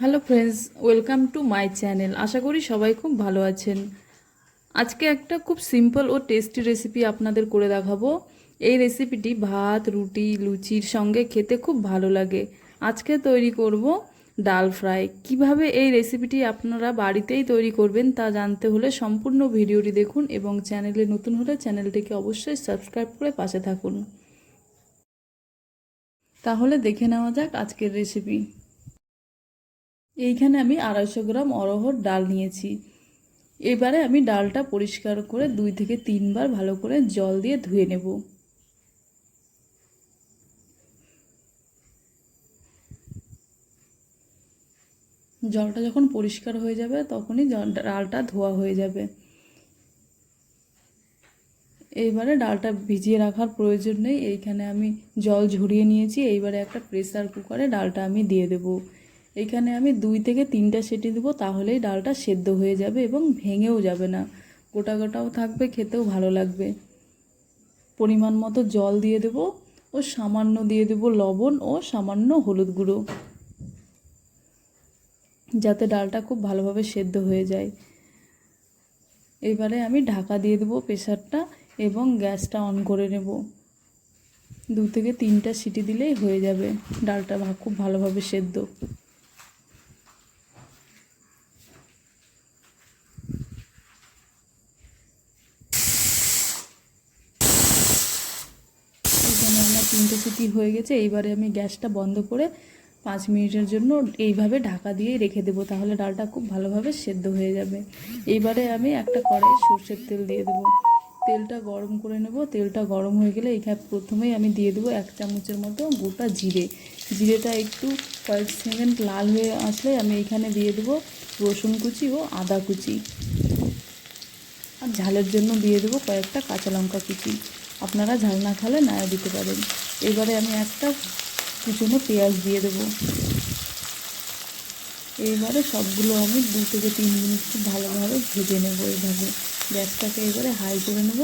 Hello friends welcome to my channel আশা করি সবাই খুব ভালো আছেন। আজকে একটা খুব সিম্পল ও টেস্টি রেসিপি আপনাদের করে দেখাবো। এই রেসিপিটি ভাত, রুটি, লুচির সঙ্গে খেতে খুব ভালো লাগে। আজকে তৈরি করব ডাল ফ্রাই। কীভাবে এই রেসিপিটি আপনারা বাড়িতেই তৈরি করবেন তা জানতে হলে সম্পূর্ণ ভিডিওটি দেখুন এবং চ্যানেলে নতুন হলে চ্যানেলটিকে অবশ্যই সাবস্ক্রাইব করে পাশে থাকুন। তাহলে দেখে নেওয়া যাক আজকের রেসিপি এইখানে আমি আড়াইশো গ্রাম অরহর ডাল নিয়েছি। এবারে আমি ডালটা পরিষ্কার করে দুই থেকে তিনবার ভালো করে জল দিয়ে ধুয়ে নেব। জলটা যখন পরিষ্কার হয়ে যাবে, তখনই ডালটা ধোয়া হয়ে যাবে। এইবারে ডালটা ভিজিয়ে রাখার প্রয়োজন নেই। এইখানে আমি জল ঝরিয়ে নিয়েছি। এইবারে একটা প্রেসার কুকারে ডালটা আমি দিয়ে দেবো। এখানে আমি দুই থেকে তিনটা সেটি দেবো, তাহলেই ডালটা সেদ্ধ হয়ে যাবে এবং ভেঙেও যাবে না। গোটা গোটাও থাকবে, খেতেও ভালো লাগবে। পরিমাণ মতো জল দিয়ে দেবো ও সামান্য দিয়ে দেবো লবণ ও সামান্য হলুদ গুঁড়ো। যাতে ডালটা খুব ভালোভাবে সেদ্ধ হয়ে যায়। এবারে আমি ঢাকা দিয়ে দেবো প্রেশারটা এবং গ্যাসটা অন করে নেব। দু থেকে তিনটা সিটি দিলেই হয়ে যাবে। ডালটা খুব ভালোভাবে সেদ্ধ এখানে আমার তিনটে সিটি হয়ে গেছে, এইবারে আমি গ্যাসটা বন্ধ করে পাঁচ মিনিটের জন্য এইভাবে ঢাকা দিয়ে রেখে দেবো, তাহলে ডালটা খুব ভালোভাবে সেদ্ধ হয়ে যাবে। এইবারে আমি একটা কড়াই সর্ষের তেল দিয়ে দেবো। তেলটা গরম করে নেব, তেলটা গরম হয়ে গেলে এখানে প্রথমেই আমি দিয়ে দেবো এক চামচের মতো গোটা জিরে। জিরেটা একটু কয়েক সেকেন্ড লাল হয়ে আসলে আমি এখানে দিয়ে দেবো রসুন কুচি ও আদা কুচি। আর ঝালের জন্য দিয়ে দেবো কয়েকটা কাঁচা লঙ্কা কুচি। আপনারা ঝাল না খালে না দিতে পারেন। এবারে আমি একটা কুচনো পেঁয়াজ দিয়ে দেবো। এইবারে সবগুলো আমি দু থেকে তিন মিনিট খুব ভালোভাবে ভেজে নেব এইভাবে গ্যাসটাকে এবারে হাই করে নেব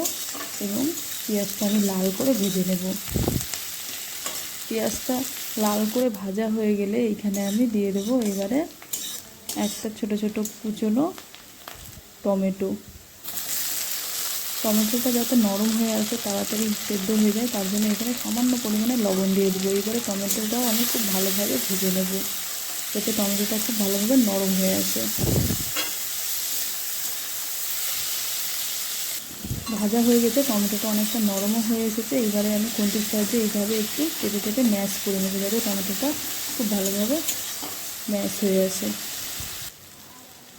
এবং পেঁয়াজটা আমি লাল করে ভেজে নেব। পেঁয়াজটা লাল করে ভাজা হয়ে গেলে এইখানে আমি দিয়ে দেবো এবারে একটা ছোট ছোট কুচনো টমেটো। টমেটোটা যাতে নরম হয়ে আসে, তাড়াতাড়ি সেদ্ধ হয়ে যায়, তার জন্য এখানে সামান্য পরিমাণে লবণ দিয়ে দেবো। এবারে টমেটোটাও আমি খুব ভালোভাবে ভেজে নেব, যাতে টমেটোটা খুব ভালোভাবে নরম হয়ে আসে। ভাজা হয়ে গেছে, টমেটোটা অনেকটা নরমও হয়ে এসেছে। এইবারে আমি খুন্তির সাহায্যে এইভাবে একটু কেটে কেটে ম্যাশ করে নেব, যাতে টমেটোটা খুব ভালোভাবে ম্যাশ হয়ে আসে।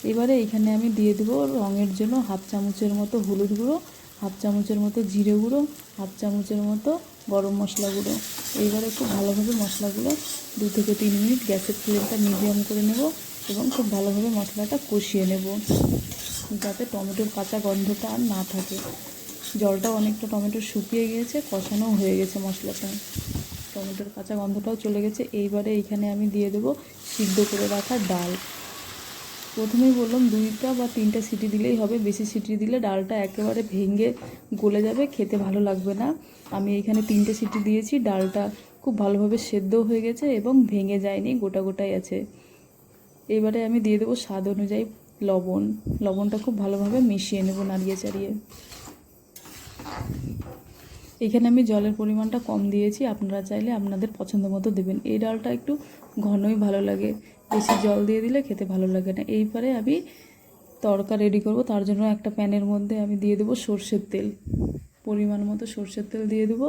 এবারে এখানে আমি দিয়ে দেবো রঙের জন্য হাফ চামচের মতো হলুদ গুঁড়ো, হাফ চামচের মতো জিরে গুঁড়ো, হাফ চামচের মতো গরম মশলা গুঁড়ো। এইবারে খুব ভালোভাবে মশলাগুলো দু থেকে তিন মিনিট গ্যাসের ফ্লেমটা মিডিয়াম করে নেব এবং খুব ভালোভাবে মশলাটা কষিয়ে নেব যাতে টমেটোর কাঁচা গন্ধটা আর না থাকে। জলটা অনেকটা টমেটো শুকিয়ে গিয়েছে কষানো হয়ে গেছে মশলাটা। টমেটোর কাঁচা গন্ধটাও চলে গেছে। এইবারে এইখানে আমি দিয়ে দেবো সিদ্ধ করে রাখা ডাল। প্রথমেই বললাম দুইটা বা তিনটা সিটি দিলেই হবে, বেশি সিটি দিলে ডালটা একেবারে ভেঙে গলে যাবে, খেতে ভালো লাগবে না। আমি এখানে তিনটে সিটি দিয়েছি, ডালটা খুব ভালোভাবে সেদ্ধ হয়ে গেছে এবং ভেঙে যায়নি, গোটা গোটাই আছে। এবারে আমি দিয়ে দেবো স্বাদ অনুযায়ী লবণ। লবণটা খুব ভালোভাবে মিশিয়ে নেব নাড়িয়ে চাড়িয়ে। এখানে আমি জলের পরিমাণটা কম দিয়েছি, আপনারা চাইলে আপনাদের পছন্দ মতো দেবেন। এই ডালটা একটু ঘনই ভালো লাগে। বেশি জল দিয়ে দিলে খেতে ভালো লাগে না। এইবারে আমি তড়কা রেডি করব। তার জন্য একটা প্যানের মধ্যে আমি দিয়ে দেবো সর্ষের তেল। পরিমাণ মতো সর্ষের তেল দিয়ে দেবো।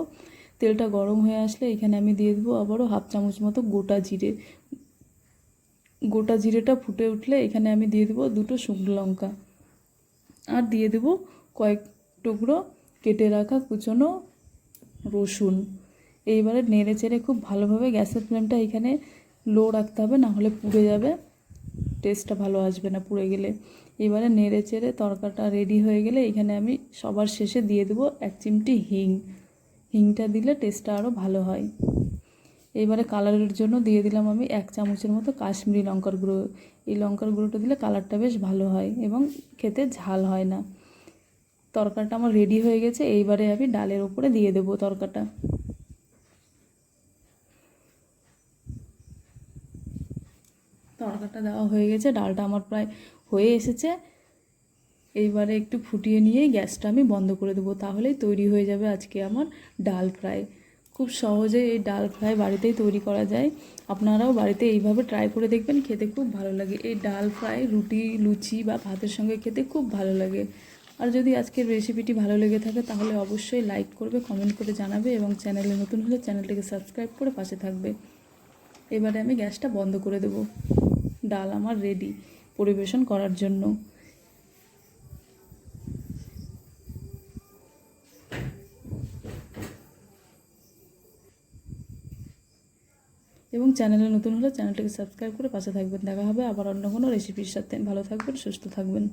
তেলটা গরম হয়ে আসলে এখানে আমি দিয়ে দেবো আবারও হাফ চামচ মতো গোটা জিরে। গোটা জিরেটা ফুটে উঠলে এখানে আমি দিয়ে দেবো দুটো শুকনো লঙ্কা। আর দিয়ে দেবো কয়েক টুকরো কেটে রাখা কুচনো রসুন। এইবারে নেড়ে চেড়ে খুব ভালোভাবে গ্যাসের ফ্লেমটা এখানে লো রাখতে হবে, না হলে পুড়ে যাবে। টেস্টটা ভালো আসবে না পুড়ে গেলে। এবারে নেড়ে চেড়ে তরকাটা রেডি হয়ে গেলে এখানে আমি সবার শেষে দিয়ে দেবো এক চিমটি হিং। হিংটা দিলে টেস্টটা আরও ভালো হয়। এবারে কালারের জন্য দিয়ে দিলাম আমি এক চামচের মতো কাশ্মীরি লঙ্কার গুঁড়ো। এই লঙ্কার গুঁড়োটা দিলে কালারটা বেশ ভালো হয় এবং খেতে ঝাল হয় না। তরকারিটা আমার রেডি হয়ে গেছে, এইবারে আমি ডালের ওপরে দিয়ে দেবো তরকাটা। তরকাটা দেওয়া হয়ে গেছে, ডালটা আমার প্রায় হয়ে এসেছে। এইবারে একটু ফুটিয়ে নিয়ে গ্যাসটা আমি বন্ধ করে দেবো, তাহলেই তৈরি হয়ে যাবে আজকে আমার ডাল ফ্রাই। খুব সহজে এই ডাল ফ্রাই বাড়িতেই তৈরি করা যায়। আপনারাও বাড়িতে এইভাবে ট্রাই করে দেখবেন, খেতে খুব ভালো লাগে। এই ডাল ফ্রাই, রুটি, লুচি বা ভাতের সঙ্গে খেতে খুব ভালো লাগে। আর যদি আজকের রেসিপিটি ভালো লেগে থাকে, তাহলে অবশ্যই লাইক করবে, কমেন্ট করে জানাবে এবং চ্যানেলে নতুন হলে চ্যানেলটিকে সাবস্ক্রাইব করে পাশে থাকবে। এবারে আমি গ্যাসটা বন্ধ করে দেব। ডাল আমার রেডি পরিবেশন করার জন্য। এবং চ্যানেলে নতুন হলে চ্যানেলটিকে সাবস্ক্রাইব করে পাশে থাকবেন। দেখা হবে আবার অন্য কোনো রেসিপির সাথে। ভালো থাকবেন, সুস্থ থাকবেন।